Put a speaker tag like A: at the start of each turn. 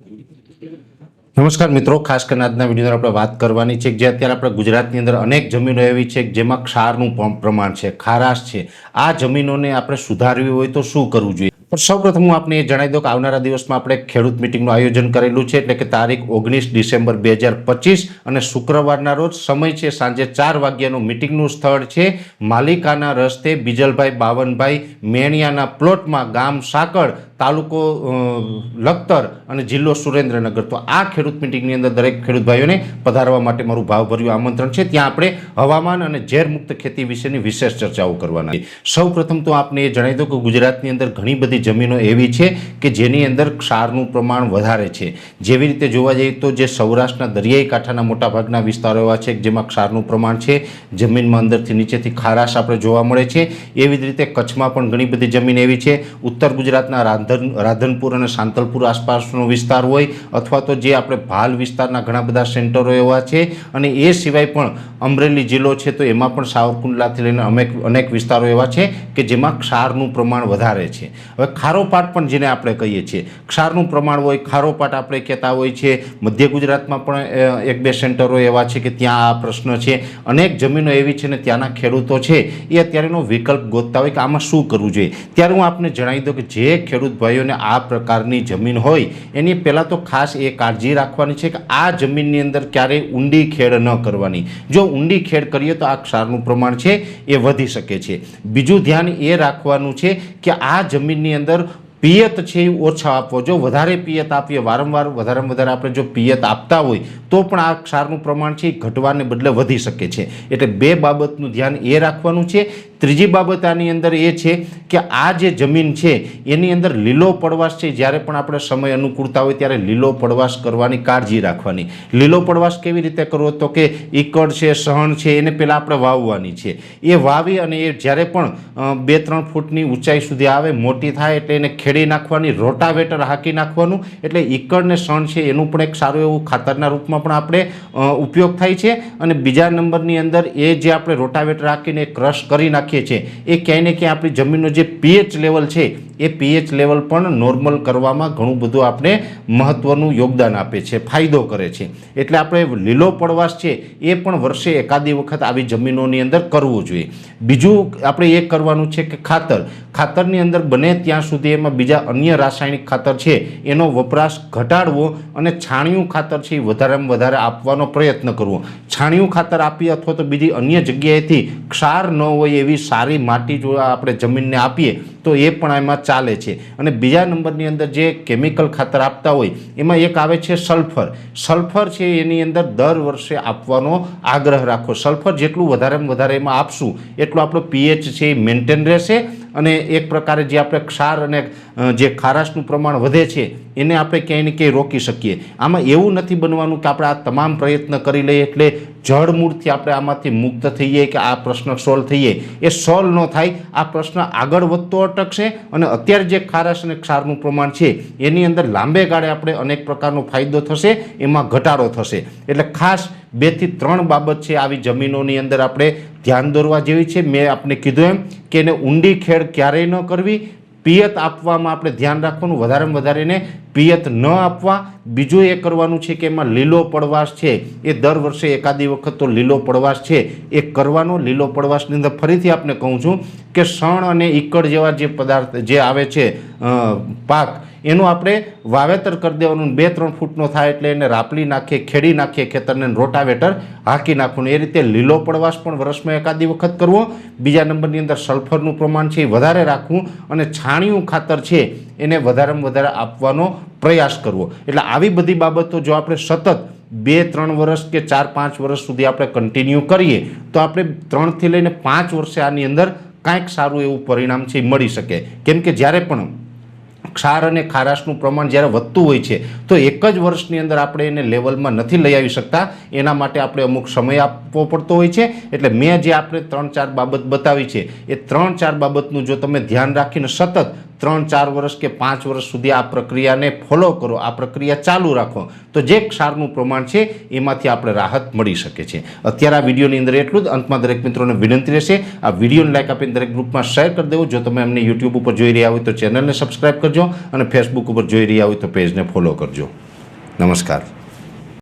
A: નમસ્કાર મિત્રો, ખાસ કરીને આજના વિડીયોની આપણે વાત કરવાની છે જે અત્યારે આપણે ગુજરાતની અંદર અનેક જમીનો એવી છે જેમાં ક્ષારનું પ્રમાણ છે, ખારાશ છે. આ જમીનોને આપણે સુધારવી હોય તો શું કરવું જોઈએ? પણ સૌપ્રથમ હું આપને એ જણાવી દઉં કે આવનારા દિવસમાં આપણે ખેડૂત મિટિંગનું આયોજન કરેલું છે એટલે કે તારીખ ઓગણીસ ડિસેમ્બર બે હજાર અને શુક્રવારના રોજ સમય છે સાંજે ચાર વાગ્યાનું મિટિંગનું સ્થળ છે માલિકાના રસ્તે બીજલભાઈ બાવનભાઈ મેણિયાના પ્લોટમાં ગામ સાકળ તાલુકો લખતર અને જિલ્લો સુરેન્દ્રનગર. તો આ ખેડૂત મિટિંગની અંદર દરેક ખેડૂત ભાઈઓને પધારવા માટે મારું ભાવભર્યું આમંત્રણ છે. ત્યાં આપણે હવામાન અને ઝેરમુક્ત ખેતી વિશેની વિશેષ ચર્ચાઓ કરવાના સૌ પ્રથમ તો આપને એ જણાવી દઉં કે ગુજરાતની અંદર ઘણી બધી જમીનો એવી છે કે જેની અંદર ક્ષારનું પ્રમાણ વધારે છે. જેવી રીતે જોવા જઈએ તો જે સૌરાષ્ટ્રના દરિયાઈ કાંઠાના મોટાભાગના વિસ્તારો એવા છે જેમાં ક્ષારનું પ્રમાણ છે. જમીનમાં અંદરથી નીચેથી ખારાશ આપણે જોવા મળે છે. એવી જ રીતે કચ્છમાં પણ ઘણી બધી જમીન એવી છે. ઉત્તર ગુજરાતના રાંધન, રાધનપુર અને સાંતલપુર આસપાસનો વિસ્તાર હોય અથવા તો જે આપણે ભાલ વિસ્તારના ઘણા બધા સેન્ટરો એવા છે અને એ સિવાય પણ અમરેલી જિલ્લો છે તો એમાં પણ સાવરકુંડલાથી લઈને અનેક અનેક વિસ્તારો એવા છે કે જેમાં ક્ષારનું પ્રમાણ વધારે છે. હવે ખારોપાટ પણ જેને આપણે કહીએ છીએ. ક્ષારનું પ્રમાણ હોય ખારોપાટ આપણે કહેતા હોય છે. મધ્ય ગુજરાતમાં પણ એક બે સેન્ટરો એવા છે કે ત્યાં આ પ્રશ્ન છે. અનેક જમીનો એવી છે ને ત્યાંના ખેડૂતો છે એ અત્યારેનો વિકલ્પ ગોતતા હોય કે આમાં શું કરવું જોઈએ. ત્યારે હું આપને જણાવી દઉં કે જે ખેડૂત ભાઈઓને આ પ્રકારની જમીન હોય, એની પહેલાં તો ખાસ એ કાળજી રાખવાની છે કે આ જમીનની અંદર ક્યારેય ઊંડી ખેડ ન કરવાની. જો ઊંડી ખેડ કરીએ તો આ ક્ષારનું પ્રમાણ છે એ વધી શકે છે. બીજું ધ્યાન એ રાખવાનું છે કે આ જમીનની અંદર પિયત છે એ ઓછા આપવો. જો વધારે પિયત આપીએ, વારંવાર વધારેમાં વધારે આપણે જો પિયત આપતા હોય, તો પણ આ ક્ષારનું પ્રમાણ છે એ ઘટવાને બદલે વધી શકે છે. એટલે બે બાબતનું ધ્યાન એ રાખવાનું છે ત્રીજી બાબત આની અંદર એ છે કે આ જે જમીન છે, એની અંદર લીલો પડવાશ છે. જ્યારે પણ આપણે સમય અનુકૂળતા હોય ત્યારે લીલો પડવાશ કરવાની કાળજી રાખવાની. લીલો પડવાશ કેવી રીતે કરવો? તો કે ઈકડ છે, સહણ છે, એને પહેલાં આપણે વાવવાની છે. એ વાવી અને એ જ્યારે પણ બે ત્રણ ફૂટની ઊંચાઈ સુધી આવે, મોટી થાય એટલે એને ખેડી નાખવાની, રોટાવેટર હાંકી નાખવાનું. એટલે ઈકડ ને છે એનું પણ એક સારું એવું ખાતરના રૂપમાં પણ આપણે ઉપયોગ થાય છે. અને બીજા નંબરની અંદર એ જે આપણે રોટાવેટર હાંકીને ક્રશ કરી નાખીએ છીએ. એ ક્યાંય ને ક્યાંય આપણી જમીનનો જે પીએચ લેવલ છે એ પીએચ લેવલ પણ નોર્મલ કરવામાં ઘણું બધું આપણે મહત્ત્વનું યોગદાન આપે છે, ફાયદો કરે છે. એટલે આપણે લીલો પડવાશ છે એ પણ વર્ષે એકાદી વખત આવી જમીનોની અંદર કરવું જોઈએ. બીજું આપણે એ કરવાનું છે કે ખાતર. ખાતરની અંદર બને ત્યાં સુધી એમાં બીજા અન્ય રાસાયણિક ખાતર છે, એનો વપરાશ ઘટાડવો અને છાણિયું ખાતર છે એ વધારેમાં વધારે આપવાનો પ્રયત્ન કરવો. છાણિયું ખાતર આપીએ અથવા તો બીજી અન્ય જગ્યાએથી ક્ષાર ન હોય એવી સારી માટી જો આપણે જમીનને આપીએ તો એ પણ એમાં ચાલે છે. અને બીજા નંબરની અંદર જે કેમિકલ ખાતર આપતા હોય, એમાં એક આવે છે સલ્ફર. સલ્ફર છે એની અંદર દર વર્ષે આપવાનો આગ્રહ રાખો. સલ્ફર જેટલું વધારેમાં વધારે એમાં આપશું, એટલું આપણો પીએચ છે એ મેન્ટેન રહેશે અને એક પ્રકારે જે આપણે ક્ષાર અને જે ખારાશનું પ્રમાણ વધે છે, એને આપણે ક્યાંય ને ક્યાંય રોકી શકીએ. આમાં એવું નથી બનવાનું કે આપણે આ તમામ પ્રયત્ન કરી લઈએ એટલે જળમૂળથી આપણે આમાંથી મુક્ત થઈએ કે આ પ્રશ્ન સોલ્વ થઈએ. એ સોલ્વ ન થાય, આ પ્રશ્ન આગળ વધતો અટકશે અને અત્યારે જે ખારાશ અને ક્ષારનું પ્રમાણ છે, એની અંદર લાંબે ગાળે આપણે અનેક પ્રકારનો ફાયદો થશે, એમાં ઘટાડો થશે. એટલે ખાસ બેથી ત્રણ બાબત છે આવી જમીનોની અંદર આપણે ધ્યાન દોરવા જેવી છે. મેં આપને કીધું એમ કે એને ઊંડી ખેડ ક્યારેય ન કરવી. પિયત આપવામાં આપણે ધ્યાન રાખવાનું. વધારેમાં વધારે એને પિયત ન આપવા, બીજું એ કરવાનું છે કે એમાં લીલો પડવાશ છે. એ દર વર્ષે એકાદી વખત તો લીલો પડવાશ છે. એ કરવાનો, લીલો પડવાશની અંદર ફરીથી આપને કહું છું કે શણ અને ઈકડ જેવા જે પદાર્થ જે આવે છે પાક, એનું આપણે વાવેતર કરી દેવાનું. બે, ત્રણ ફૂટનો થાય એટલે એને રાપલી નાખીએ ખેડી નાખીએ ખેતરને રોટાવેટર હાંકી નાખવાનું. એ રીતે લીલો પડવાશ પણ વર્ષમાં એકાદી વખત કરવો. બીજા નંબરની અંદર સલ્ફરનું પ્રમાણ છે એ વધારે રાખવું અને છાણિયું ખાતર છે એને વધારેમાં વધારે આપવાનો પ્રયાસ કરવો. એટલે આવી બધી બાબતો જો આપણે સતત બે, ત્રણ વર્ષ કે ચાર, પાંચ વર્ષ સુધી આપણે કન્ટિન્યુ કરીએ, તો આપણે ત્રણથી લઈને પાંચ વર્ષે આની અંદર કાંઈક સારું એવું પરિણામ છે એ મળી શકે. કેમ કે જ્યારે પણ ક્ષાર અને ખારાશનું પ્રમાણ જ્યારે વધતું હોય છે, તો એક જ વર્ષની અંદર આપણે એને લેવલમાં નથી લઈ આવી શકતા. એના માટે આપણે અમુક સમય આપવો પડતો હોય છે. એટલે મેં જે આપણે ત્રણ ચાર બાબત બતાવી છે, એ ત્રણ ચાર બાબતનું જો તમે ધ્યાન રાખીને સતત ત્રણ, ચાર વર્ષ કે પાંચ વર્ષ સુધી આ પ્રક્રિયાને ફોલો કરો, આ પ્રક્રિયા ચાલુ રાખો. તો જે ક્ષારનું પ્રમાણ છે, એમાંથી આપણે રાહત મળી શકે છે. અત્યારે આ વિડીયોની અંદર એટલું જ. અંતમાં દરેક મિત્રોને વિનંતી રહેશે, આ વિડીયોને લાઈક આપીને દરેક ગ્રુપમાં શેર કરી દેવું. જો તમે અમને યુટ્યુબ ઉપર જોઈ રહ્યા હોય તો ચેનલને સબસ્ક્રાઈબ કરજો અને ફેસબુક ઉપર જોઈ રહ્યા હોય તો પેજને ફોલો કરજો. નમસ્કાર.